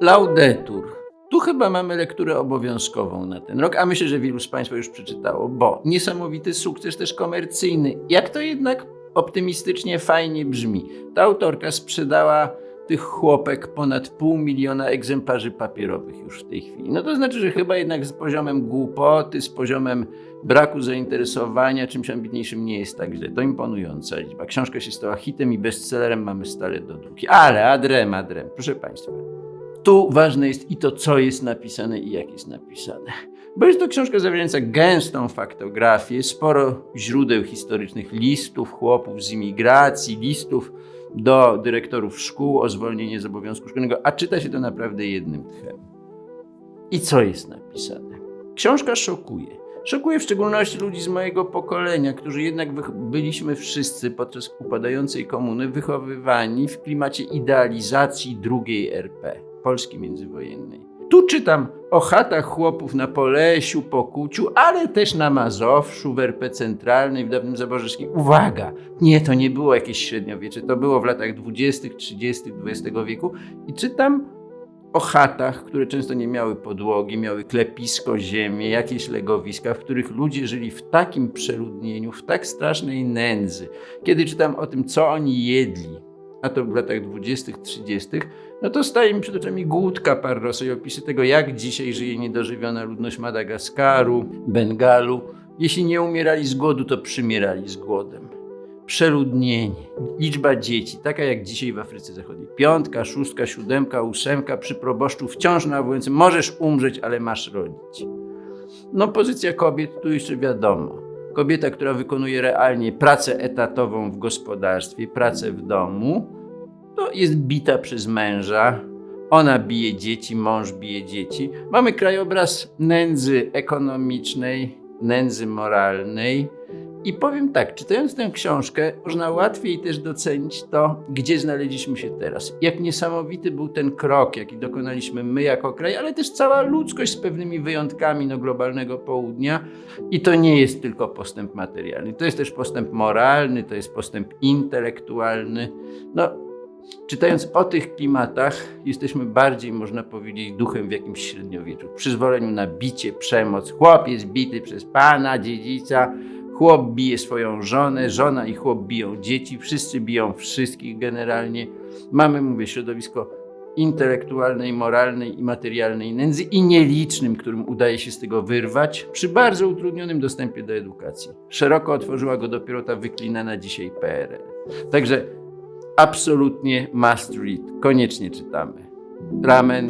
Laudetur. Tu chyba mamy lekturę obowiązkową na ten rok, a myślę, że wielu z Państwa już przeczytało, bo niesamowity sukces też komercyjny. Jak to jednak optymistycznie, fajnie brzmi. Ta autorka sprzedała tych chłopek ponad pół miliona egzemplarzy papierowych już w tej chwili. No to znaczy, że chyba jednak z poziomem głupoty, z poziomem braku zainteresowania czymś ambitniejszym nie jest tak źle. To imponująca liczba. Książka się stała hitem i bestsellerem, mamy stale do druki. Ale adrem, adrem, proszę Państwa. Tu ważne jest i to, co jest napisane i jak jest napisane. Bo jest to książka zawierająca gęstą faktografię, sporo źródeł historycznych, listów chłopów z imigracji, listów do dyrektorów szkół o zwolnienie z obowiązku szkolnego, a czyta się to naprawdę jednym tchem. I co jest napisane? Książka szokuje. Szokuje w szczególności ludzi z mojego pokolenia, którzy jednak byliśmy wszyscy podczas upadającej komuny wychowywani w klimacie idealizacji drugiej RP, Polski międzywojennej. Tu czytam o chatach chłopów na Polesiu, Pokuciu, ale też na Mazowszu, w RP Centralnej, w dawnym Zaborzyskim. Uwaga! Nie, to nie było jakieś średniowiecze, to było w latach 20., 30. XX wieku. I czytam o chatach, które często nie miały podłogi, miały klepisko, ziemię, jakieś legowiska, w których ludzie żyli w takim przeludnieniu, w tak strasznej nędzy. Kiedy czytam o tym, co oni jedli, a to w latach 20., 30., no to staje mi przed oczami głódka Parrosa i opisy tego, jak dzisiaj żyje niedożywiona ludność Madagaskaru, Bengalu. Jeśli nie umierali z głodu, to przymierali z głodem przeludnienie, liczba dzieci, taka jak dzisiaj w Afryce Zachodniej. Piątka, szóstka, siódemka, ósemka, przy proboszczu wciąż nawołującym, możesz umrzeć, ale masz rodzić. No pozycja kobiet tu jeszcze wiadomo. Kobieta, która wykonuje realnie pracę etatową w gospodarstwie, pracę w domu, to jest bita przez męża. Ona bije dzieci, mąż bije dzieci. Mamy krajobraz nędzy ekonomicznej, nędzy moralnej, i powiem tak, czytając tę książkę, można łatwiej też docenić to, gdzie znaleźliśmy się teraz. Jak niesamowity był ten krok, jaki dokonaliśmy my jako kraj, ale też cała ludzkość z pewnymi wyjątkami no, globalnego południa. I to nie jest tylko postęp materialny, to jest też postęp moralny, to jest postęp intelektualny. No, czytając o tych klimatach, jesteśmy bardziej, można powiedzieć, duchem w jakimś średniowieczu. Przyzwoleniu na bicie, przemoc. Chłop jest bity przez pana, dziedzica, Chłop bije swoją żonę, żona i chłop biją dzieci, wszyscy biją wszystkich generalnie. Mamy, mówię, środowisko intelektualnej, moralnej i materialnej nędzy i nielicznym, którym udaje się z tego wyrwać, przy bardzo utrudnionym dostępie do edukacji. Szeroko otworzyła go dopiero ta wyklinana dzisiaj PRL. Także absolutnie must read. Koniecznie czytamy. Ramen,